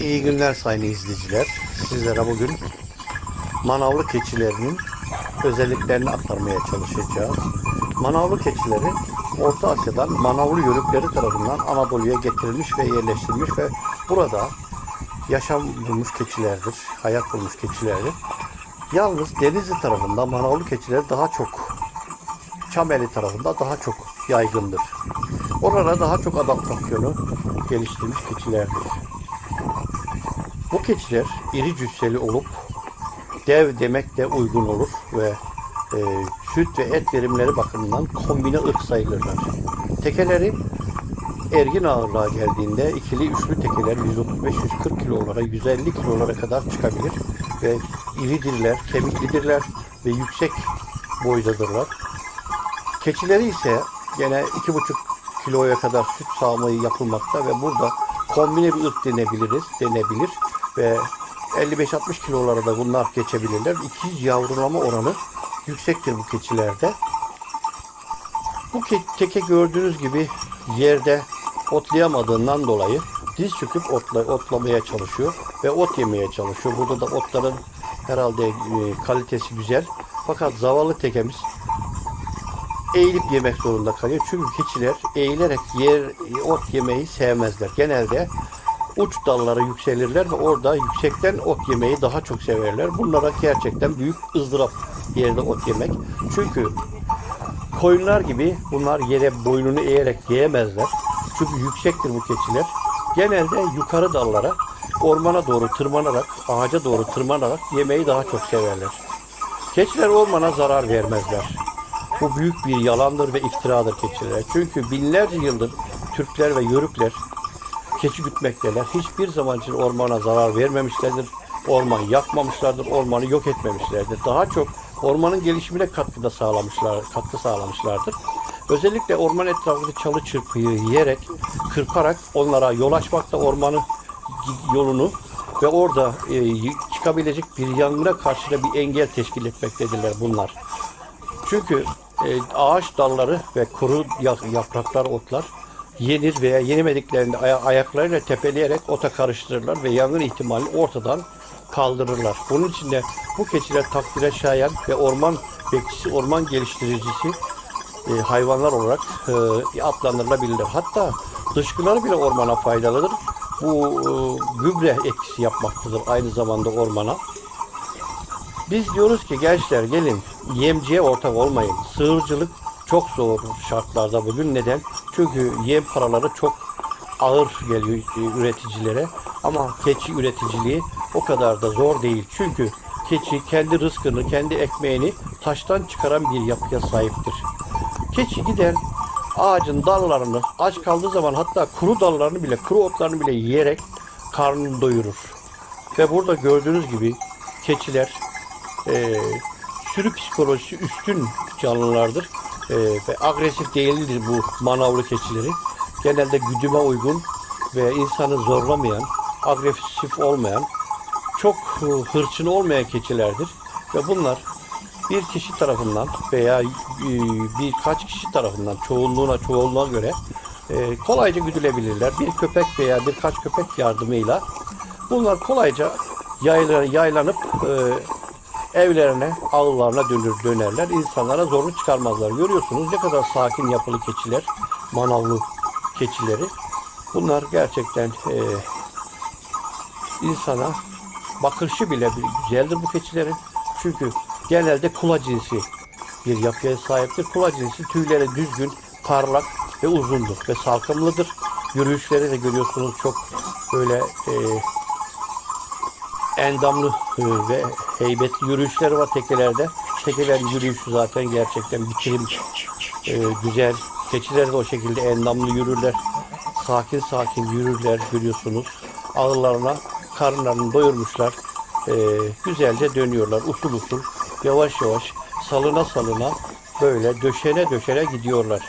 İyi günler sayın izleyiciler. Sizlere bugün manavlı keçilerinin özelliklerini aktarmaya çalışacağız. Manavlı keçileri Orta Asya'dan manavlı yörükleri tarafından Anadolu'ya getirilmiş ve yerleştirilmiş ve burada yaşam bulmuş keçilerdir, hayat bulmuş keçilerdir. Yalnız Denizli tarafında manavlı keçiler daha çok Çameli tarafında daha çok yaygındır. Orada daha çok adaptasyonu geliştirmiş keçilerdir. Bu keçiler iri cüsseli olup dev demek de uygun olur ve e, süt ve et verimleri bakımından kombine ırk sayılırlar. Tekeleri ergin ağırlığa geldiğinde ikili üçlü tekeler 135-140 kilolara 150 kilolara kadar çıkabilir ve iridirler, kemiklidirler ve yüksek boydadırlar. Keçileri ise gene 2,5 kiloya kadar süt sağmayı yapılmakta ve burada kombine bir ırk denebiliriz, denebilir ve 55-60 kilolara da bunlar geçebilirler. İkiz yavrulama oranı yüksektir bu keçilerde. Bu ke- teke gördüğünüz gibi yerde otlayamadığından dolayı diz çöküp otla, otlamaya çalışıyor ve ot yemeye çalışıyor. Burada da otların herhalde e, kalitesi güzel. Fakat zavallı tekemiz eğilip yemek zorunda kalıyor. Çünkü keçiler eğilerek yer ot yemeyi sevmezler. Genelde uç dallara yükselirler ve orada yüksekten ot yemeyi daha çok severler. Bunlara gerçekten büyük ızdırap yerde ot yemek. Çünkü koyunlar gibi bunlar yere boynunu eğerek yiyemezler. Çünkü yüksektir bu keçiler. Genelde yukarı dallara, ormana doğru tırmanarak, ağaca doğru tırmanarak yemeyi daha çok severler. Keçiler ormana zarar vermezler. Bu büyük bir yalandır ve iftiradır keçilere. Çünkü binlerce yıldır Türkler ve Yörükler keçi gütmekteler. Hiçbir zaman için ormana zarar vermemişlerdir. Orman yakmamışlardır, ormanı yok etmemişlerdir. Daha çok ormanın gelişimine katkıda sağlamışlar, katkı sağlamışlardır. Özellikle orman etrafında çalı çırpıyı yiyerek, kırparak onlara yol açmakta ormanın yolunu ve orada e, çıkabilecek bir yangına karşı da bir engel teşkil etmektedirler bunlar. Çünkü e, ağaç dalları ve kuru ya- yapraklar, otlar yenir veya yenemediklerinde aya- ayaklarıyla tepeleyerek ota karıştırırlar ve yangın ihtimalini ortadan kaldırırlar. Bunun için de bu keçiler takdire şayan ve orman bekçisi, orman geliştiricisi e, hayvanlar olarak e, adlandırılabilirler. Hatta dışkıları bile ormana faydalıdır. Bu e, gübre etkisi yapmaktadır aynı zamanda ormana. Biz diyoruz ki gençler gelin yemciye ortak olmayın. Sığırcılık çok zor şartlarda bugün. Neden? Çünkü yem paraları çok ağır geliyor üreticilere. Ama keçi üreticiliği o kadar da zor değil. Çünkü keçi kendi rızkını, kendi ekmeğini taştan çıkaran bir yapıya sahiptir. Keçi gider ağacın dallarını aç kaldığı zaman hatta kuru dallarını bile, kuru otlarını bile yiyerek karnını doyurur. Ve burada gördüğünüz gibi keçiler e, sürü psikolojisi üstün canlılardır. E, ve agresif değildir bu manavlı keçileri. Genelde güdüme uygun ve insanı zorlamayan, agresif olmayan, çok e, hırçın olmayan keçilerdir. Ve bunlar bir kişi tarafından veya e, birkaç kişi tarafından çoğunluğuna çoğunluğa göre e, kolayca güdülebilirler. Bir köpek veya birkaç köpek yardımıyla bunlar kolayca yayla- yaylanıp evlerine, ağıllarına dönür, dönerler. İnsanlara zorluk çıkarmazlar. Görüyorsunuz ne kadar sakin yapılı keçiler, manavlı keçileri. Bunlar gerçekten e, insana bakışı bile güzeldir bu keçilerin. Çünkü genelde kula cinsi bir yapıya sahiptir. Kula cinsi tüyleri düzgün, parlak ve uzundur ve salkımlıdır. Yürüyüşleri de görüyorsunuz çok böyle e, endamlı e, ve heybetli yürüyüşleri var tekelerde. Tekeler yürüyüşü zaten gerçekten bitirim e, güzel. Keçiler de o şekilde endamlı yürürler. Sakin sakin yürürler görüyorsunuz. Ağırlarına karınlarını doyurmuşlar. E, güzelce dönüyorlar usul usul. Yavaş yavaş salına salına böyle döşene döşene gidiyorlar.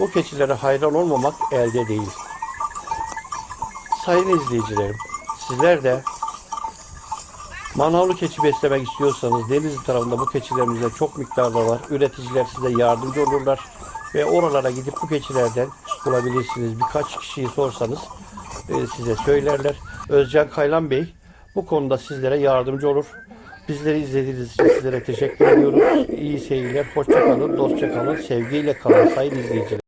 Bu keçilere hayran olmamak elde değil. Sayın izleyicilerim, sizler de Manavlı keçi beslemek istiyorsanız Denizli tarafında bu keçilerimizde çok miktarda var. Üreticiler size yardımcı olurlar ve oralara gidip bu keçilerden bulabilirsiniz. Birkaç kişiyi sorsanız e, size söylerler. Özcan Kaylan Bey bu konuda sizlere yardımcı olur. Bizleri izlediğiniz için sizlere teşekkür ediyoruz. İyi seyirler, hoşça kalın, dostça kalın, sevgiyle kalın sayın izleyiciler.